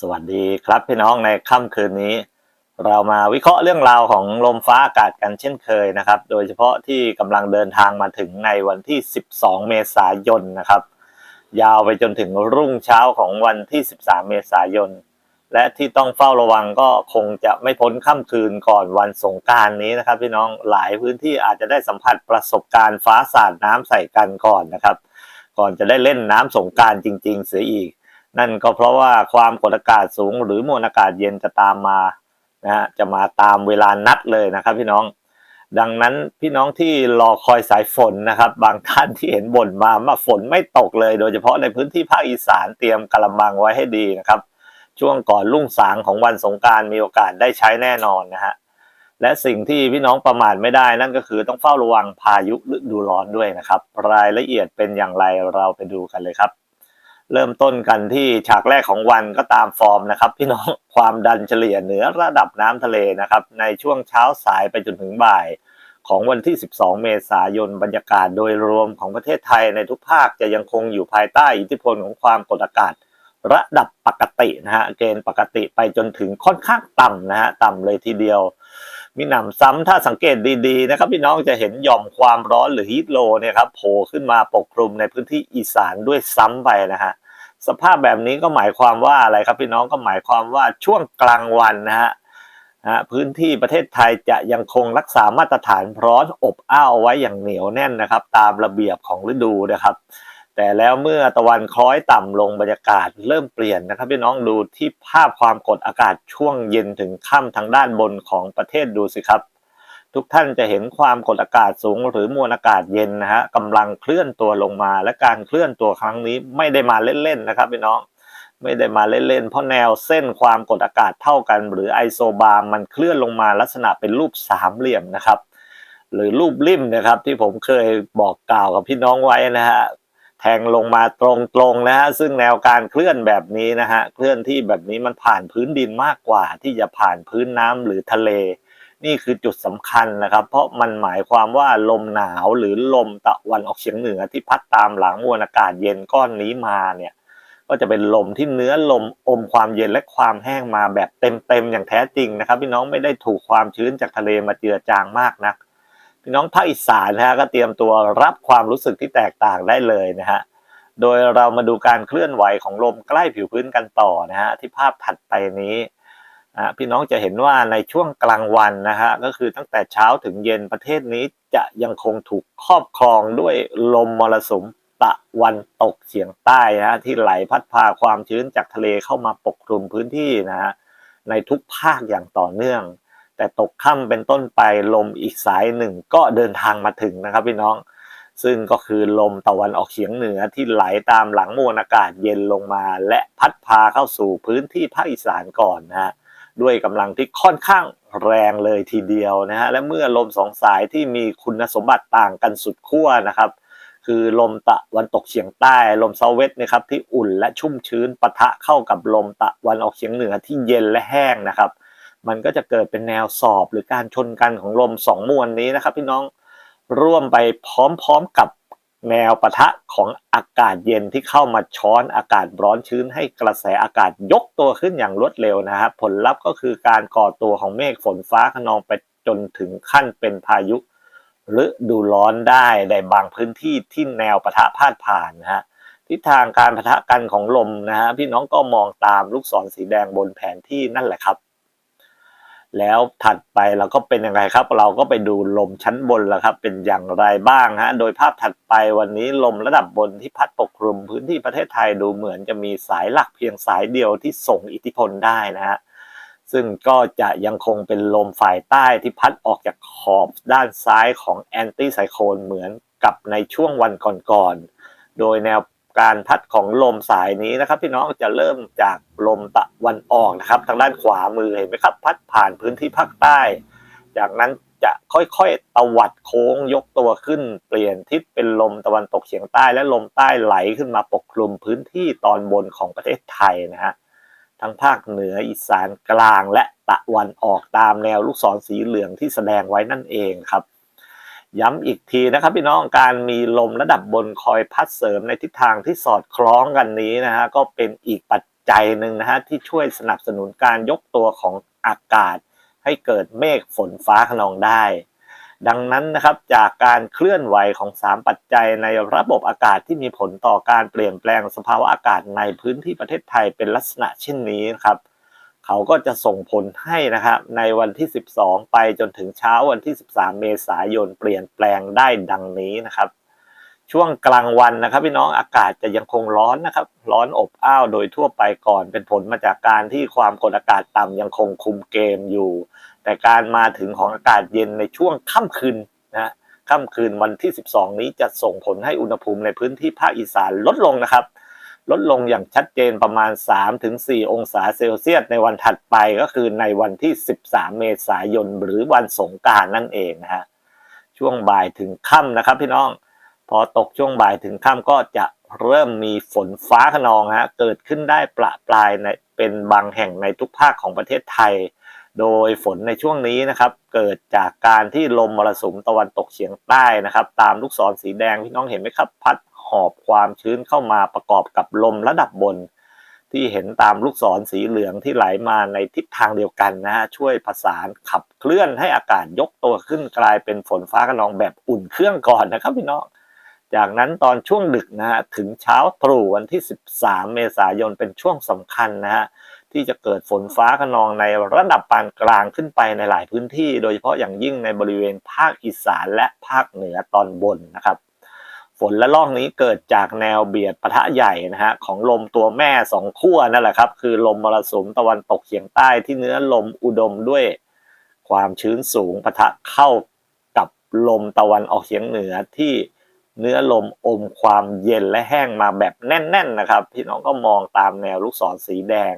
สวัสดีครับพี่น้องในค่ำคืนนี้ เรามาวิเคราะห์เรื่องราวของลมฟ้าอากาศกันเช่นเคยนะครับ โดยเฉพาะที่กำลังเดินทางมาถึงในวันที่ 12 เมษายนนะครับ ยาวไปจนถึงรุ่งเช้าของวันที่ 13 เมษายน และที่ต้องเฝ้าระวังก็คงจะไม่พ้นค่ำคืนก่อนวันสงการนี้นะครับ พี่น้องหลายพื้นที่อาจจะได้สัมผัสประสบการณ์ฟ้าสาดน้ำใส่กันก่อนนะครับ ก่อนจะได้เล่นน้ำสงการจริง ๆ เสียอีก นั่นก็เพราะว่าความกดอากาศสูงหรือมวลอากาศเย็นจะตามมานะฮะจะมาตามเวลานัดเลยนะครับพี่น้อง ดังนั้นพี่น้องที่รอคอยสายฝนนะครับ บางท่านที่เห็นบ่นมาว่าฝนไม่ตกเลย โดยเฉพาะในพื้นที่ภาคอีสานเตรียมกระมังไว้ให้ดีนะครับ ช่วงก่อนรุ่งสางของวันสงการมีโอกาสได้ใช้แน่นอนนะฮะและสิ่งที่พี่น้องประมาทไม่ได้นั่นก็คือต้องเฝ้าระวังพายุฤดูร้อนด้วยนะครับ รายละเอียดเป็นอย่างไรเราไปดูกันเลยครับ เริ่มต้นกันที่ฉากแรกของวันก็ตามฟอร์มนะครับ พี่น้องความดันเฉลี่ยเหนือระดับน้ำทะเลนะครับ ในช่วงเช้าสายไปจนถึงบ่าย ของวันที่ 12 เมษายนบรรยากาศโดยรวมของประเทศไทยในทุกภาคจะยังคงอยู่ภายใต้อิทธิพลของความกดอากาศ ระดับปกตินะฮะเกณฑ์ปกติไปจนถึงค่อนข้างต่ำนะฮะต่ำเลยทีเดียว มีหนำซ้ำถ้าสังเกตดีๆนะครับพี่น้องจะเห็นหย่อมความร้อนหรือฮีทโลเนี่ยครับโผล่ขึ้นมาปกคลุมในพื้นที่อีสานด้วยซ้ำไปนะฮะสภาพแบบนี้ก็หมายความว่าอะไรครับพี่น้องก็หมายความว่าช่วงกลางวันนะฮะฮะพื้นที่ประเทศไทยจะยังคงรักษามาตรฐานร้อนอบอ้าวไว้อย่างเหนียวแน่นนะครับ ตามระเบียบของฤดูนะครับ แต่แล้วเมื่อตะวันคล้อยต่ำลงบรรยากาศเริ่มเปลี่ยนนะครับพี่น้องดูที่ภาพความกดอากาศช่วงเย็นถึงค่ำทางด้านบนของประเทศดูสิครับ ทุกท่านจะเห็นความกดอากาศสูงหรือมวลอากาศเย็นนะฮะกำลังเคลื่อนตัวลงมา และการเคลื่อนตัวครั้งนี้ไม่ได้มาเล่นๆนะครับพี่น้องไม่ได้มาเล่นๆ เพราะแนวเส้นความกดอากาศเท่ากัน หรือไอโซบาร์มันเคลื่อนลงมาลักษณะเป็นรูปสามเหลี่ยมนะครับ หรือรูปริมนะครับที่ผมเคยบอกกล่าวกับพี่น้องไว้นะฮะ แทงลงมาตรงๆนะฮะซึ่งแนวการเคลื่อนแบบนี้นะฮะเคลื่อนที่แบบนี้มันผ่านพื้นดินมากกว่า ที่จะผ่านพื้นน้ำหรือทะเล นี่คือจุดสำคัญนะครับ เพราะมันหมายความว่าลมหนาวหรือลมตะวันออกเฉียงเหนือที่พัดตามหลังมวลอากาศเย็นก้อนนี้มาเนี่ยก็จะเป็นลมที่เนื้อลมอมความเย็นและความแห้งมาแบบเต็มๆอย่างแท้จริงนะครับ พี่น้องไม่ได้ถูกความชื้นจากทะเลมาเจือจางมากนัก พี่น้องภาคอีสานนะฮะก็เตรียมตัวรับความรู้สึกที่แตกต่างได้เลยนะฮะโดยเรามาดูการเคลื่อนไหวของลมใกล้ผิวพื้นกันต่อนะฮะที่ภาพถัดไปนี้อะพี่น้องจะเห็นว่าในช่วงกลางวันนะฮะก็คือตั้งแต่เช้าถึงเย็นประเทศนี้จะยังคงถูกครอบครองด้วยลมมรสุมตะวันตกเฉียงใต้นะฮะที่ไหลพัดพาความชื้นจากทะเลเข้ามาปกคลุมพื้นที่นะฮะในทุกภาคอย่างต่อเนื่อง แต่ตกค่ำเป็นต้นไปลมอีกสายหนึ่งก็เดินทางมาถึงนะครับพี่น้อง ซึ่งก็คือลมตะวันออกเฉียงเหนือที่ไหลตามหลังมวลอากาศเย็นลงมา และพัดพาเข้าสู่พื้นที่ภาคอีสานก่อนนะฮะด้วยกำลังที่ค่อนข้างแรงเลยทีเดียวนะฮะและเมื่อลมสองสายที่มีคุณสมบัติต่างกันสุดขั้วนะครับ คือลมตะวันตกเฉียงใต้ลมเซาเวสนะครับที่อุ่นและชุ่มชื้นปะทะเข้ากับลมตะวันออกเฉียงเหนือที่เย็นและแห้งนะครับ มันก็จะเกิดเป็นแนวสอบหรือการชนกันของลมสองมวลนี้นะครับ พี่น้องร่วมไปพร้อมๆกับแนวปะทะของอากาศเย็นที่เข้ามาช้อนอากาศร้อนชื้นให้กระแสอากาศยกตัวขึ้นอย่างรวดเร็วนะครับ ผลลัพธ์ก็คือการก่อตัวของเมฆฝนฟ้าขนองไปจนถึงขั้นเป็นพายุฤดูร้อนได้ในบางพื้นที่ที่แนวปะทะพาดผ่านนะฮะทิศทางการปะทะกันของลมนะฮะพี่น้องก็มองตามลูกศรสีแดงบนแผนที่นั่นแหละครับ แล้วถัดไปเราก็เป็นยังไงครับ เราก็ไปดูลมชั้นบนแล้วครับ เป็นอย่างไรบ้างฮะโดยภาพถัดไปวันนี้ลมระดับบนที่พัดปกคลุมพื้นที่ประเทศไทยดูเหมือนจะมีสายหลักเพียงสายเดียวที่ส่งอิทธิพลได้นะฮะซึ่งก็จะยังคงเป็นลมฝ่ายใต้ที่พัดออกจากขอบด้านซ้ายของแอนตี้ไซโคลนเหมือนกับในช่วงวันก่อนๆโดยแนว การพัดของลมสายนี้นะครับ พี่น้องจะเริ่มจากลมตะวันออกนะครับ ทางด้านขวามือเห็นไหมครับ พัดผ่านพื้นที่ภาคใต้ จากนั้นจะค่อยๆตวัดโค้งยกตัวขึ้น เปลี่ยนทิศเป็นลมตะวันตกเฉียงใต้ และลมใต้ไหลขึ้นมาปกคลุมพื้นที่ตอนบนของประเทศไทยนะฮะทั้งภาคเหนืออีสานกลางและตะวันออกตามแนวลูกศรสีเหลืองที่แสดงไว้นั่นเองครับ ย้ำอีกทีนะครับพี่น้องการมีลมระดับบนคอยพัดเสริมในทิศทางที่สอดคล้องกันนี้นะฮะก็เป็นอีกปัจจัยหนึ่งนะฮะที่ช่วยสนับสนุนการยกตัวของอากาศ ให้เกิดเมฆฝนฟ้าขนองได้ ดังนั้นนะครับจากการเคลื่อนไหวของ 3 ปัจจัยในระบบอากาศที่มีผลต่อการเปลี่ยนแปลงสภาวะอากาศในพื้นที่ประเทศไทยเป็นลักษณะเช่นนี้นะครับ เขาก็จะส่งผลให้นะครับในวันที่ 12 ไปจนถึงเช้าวันที่ 13 เมษายนเปลี่ยนแปลงได้ดังนี้นะครับ ช่วงกลางวันนะครับพี่น้องอากาศจะยังคงร้อนนะครับ ร้อนอบอ้าวโดยทั่วไปก่อน เป็นผลมาจากการที่ความกดอากาศต่ำยังคงคุมเกมอยู่ แต่การมาถึงของอากาศเย็นในช่วงค่ำคืนนะค่ำคืนวันที่ 12 นี้จะส่งผลให้อุณหภูมิในพื้นที่ภาคอีสานลดลงนะครับ ลดลงอย่างชัดเจนประมาณ 3-4 องศาเซลเซียสในวันถัดไปก็คือในวันที่ 13 เมษายน หรือวันสงการนั่นเองนะฮะช่วงบ่ายถึงค่ำนะครับพี่น้อง พอตกช่วงบ่ายถึงค่ำก็จะเริ่มมีฝนฟ้าขนองฮะเกิดขึ้นได้ประปรายในเป็นบางแห่งในทุกภาคของประเทศไทย โดยฝนในช่วงนี้นะครับ เกิดจากการที่ลมมรสุมตะวันตกเฉียงใต้นะครับ ตามลูกศรสีแดงพี่น้องเห็นไหมครับ พัด หอบความชื้นเข้ามาประกอบกับลมระดับบน ที่เห็นตามลูกศรสีเหลืองที่ไหลมาในทิศทางเดียวกันนะฮะช่วยผสานขับเคลื่อนให้อากาศยกตัวขึ้นกลายเป็นฝนฟ้าขนองแบบอุ่นเครื่องก่อนนะครับพี่น้องจากนั้นตอนช่วงดึกนะฮะถึงเช้าตรู่วันที่ 13 เมษายนเป็นช่วงสำคัญนะฮะที่จะเกิดฝนฟ้าขนองในระดับปานกลางขึ้นไปในหลายพื้นที่ โดยเฉพาะอย่างยิ่งในบริเวณภาคอีสานและภาคเหนือตอนบนนะครับ ฝนและลอกนี้เกิดจากแนวเบียดปะทะใหญ่นะฮะของลมตัวแม่สองขั้วนั่นแหละครับ คือลมมรสุมตะวันตกเฉียงใต้ที่เนื้อลมอุดมด้วยความชื้นสูงปะทะเข้ากับลมตะวันออกเฉียงเหนือที่เนื้อลมอมความเย็นและแห้งมาแบบแน่น ๆนะครับ พี่น้องก็มองตามแนวลูกศรสีแดง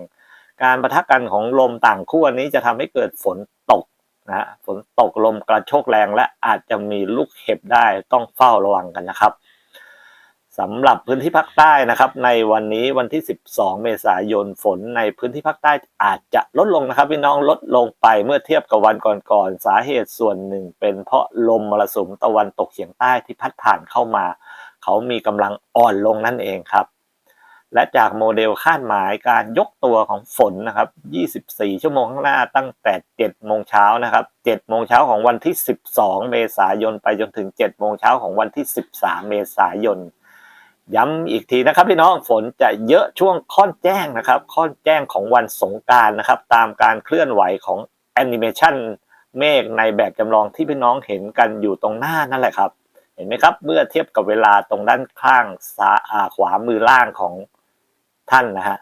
การประทะกันของลมต่างขั้วนี้จะทำให้เกิดฝนตก นะฮะฝนตกลมกระโชกแรงและอาจจะมีลูกเห็บได้ต้องเฝ้าระวังกันนะครับสำหรับพื้นที่ภาคใต้นะครับ ในวันนี้วันที่ 12 เมษายนฝนในพื้นที่ภาคใต้อาจจะลดลงนะครับพี่น้องลดลงไปเมื่อเทียบกับวันก่อนๆสาเหตุส่วนหนึ่ง เป็นเพราะลมมรสุมตะวันตกเฉียงใต้ที่พัดผ่านเข้ามา เขามีกำลังอ่อนลงนั่นเองครับ และจากโมเดลคาดหมายการยกตัวของฝนนะครับ 24 ชั่วโมงข้างหน้าตั้งแต่ 7 โมงเช้านะครับ 7 โมงเช้าของวันที่ 12 เมษายน ไปจนถึง 7 โมงเช้าของวันที่ 13 เมษายน ย้ำอีกทีนะครับพี่น้องฝนจะเยอะช่วงค่อนแจ้งนะครับ ค่อนแจ้งของวันสงการนะครับ ตามการเคลื่อนไหวของแอนิเมชันเมฆในแบบจำลองที่พี่น้องเห็นกันอยู่ตรงหน้านั่นแหละครับ เห็นไหมครับ เมื่อเทียบกับเวลาตรงด้านข้างซ้ายอ่าขวามือล่างของ ท่านนะฮะ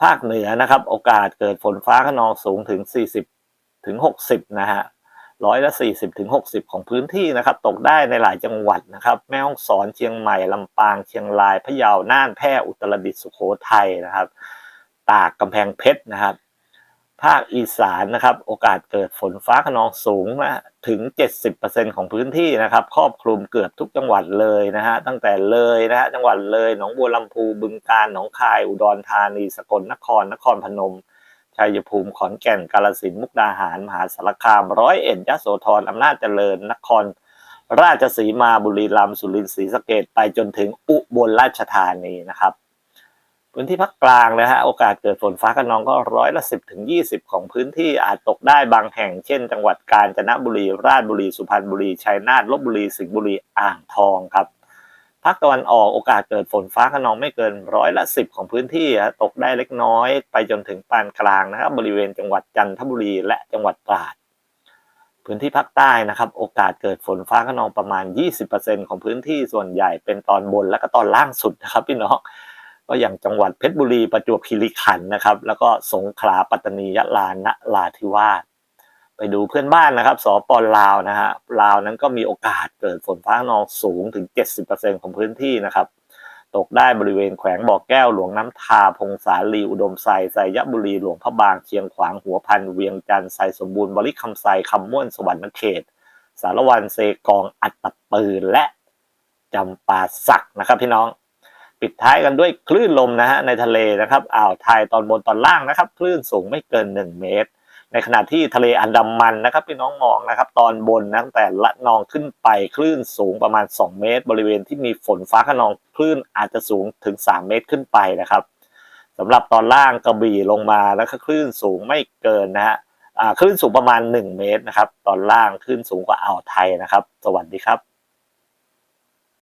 ภาคเหนือนะครับ โอกาสเกิดฝนฟ้าขนองสูงถึง 40ถึง60 นะฮะร้อยละ 40ถึง60 ของพื้นที่นะครับ ตกได้ในหลายจังหวัดนะครับ แม่ฮ่องสอนเชียงใหม่ ลำปาง เชียงรายพะเยาน่านแพร่อุตรดิตถ์สุโขทัยนะครับ ตากกำแพงเพชรนะครับ ภาคอีสานนะครับ โอกาสเกิดฝนฟ้าขนองสูงนะถึง 70%ของพื้นที่นะครับ ครอบคลุมเกือบทุกจังหวัดเลยนะฮะตั้งแต่เลยนะฮะจังหวัดเลยหนองบัวลำพูบึงกาฬหนองคาย อุดรธานีสกลนครนครพนมชัยภูมิขอนแก่นกาฬสินธุ์มุกดาหาร มหาสารคามร้อยเอ็ดยโสธรอำนาจเจริญนคร ราชสีมาบุรีรัมย์สุรินทร์ศรีสะเกษไปจนถึงอุบลราชธานีนะครับ พื้นที่ภาคกลางนะฮะโอกาสเกิดฝนฟ้าคะนองก็ร้อยละสิบถึงยี่สิบของพื้นที่อาจตกได้บางแห่ง เช่น จังหวัดกาญจนบุรีราชบุรีสุพรรณบุรีชัยนาทลบบุรีสิงห์บุรีอ่างทองครับภาคตะวันออกโอกาสเกิดฝนฟ้าขนองไม่เกินร้อยละสิบของพื้นที่ตกได้เล็กน้อย ไปจนถึงปานกลางนะครับบริเวณจังหวัดจันทบุรีและจังหวัดตราดพื้นที่ภาคใต้นะครับ โอกาสเกิดฝนฟ้าขนองประมาณ 20%ของพื้นที่ส่วนใหญ่เป็นตอนบนและก็ตอนล่างสุดนะครับพี่น้อง ก็อย่างจังหวัดเพชรบุรีประจวบคีรีขันธ์นะครับ แล้วก็สงขลาปัตตานียะลานราธิวาสไปดูเพื่อนบ้านนะครับสปลาวนะฮะลาวนั้นก็มีโอกาสเกิดฝนฟ้าขนองสูงถึง 70%ของพื้นที่นะครับ ตกได้บริเวณแขวงบ่อแก้วหลวงน้ำทาพงสาลีอุดมไซไซยบุรีหลวงพระบางเชียงขวางหัวพันเวียงจันทร์ไซสมบูรณ์บริคำไซคำม่วนสวรรค์เขต สารวันเซกองอัตตปืนและจำปาสักนะครับพี่น้อง ปิดท้ายกันด้วยคลื่นลมนะฮะในทะเลนะครับอ่าวไทยตอนบนตอนล่างนะครับ คลื่นสูงไม่เกิน 1 เมตร ในขณะที่ทะเลอันดามันนะครับพี่น้องมองนะครับ ตอนบนนะตั้งแต่ละนองขึ้นไปคลื่นสูงประมาณ 2 เมตร บริเวณที่มีฝนฟ้าขนองคลื่นอาจจะสูงถึง 3 เมตรขึ้นไปนะครับสำหรับตอนล่างกระบี่ลงมาแล้วก็คลื่นสูงไม่เกินนะฮะคลื่นสูงประมาณ 1 เมตรนะครับ ตอนล่างคลื่นสูงกว่าอ่าวไทยนะครับ สวัสดีครับ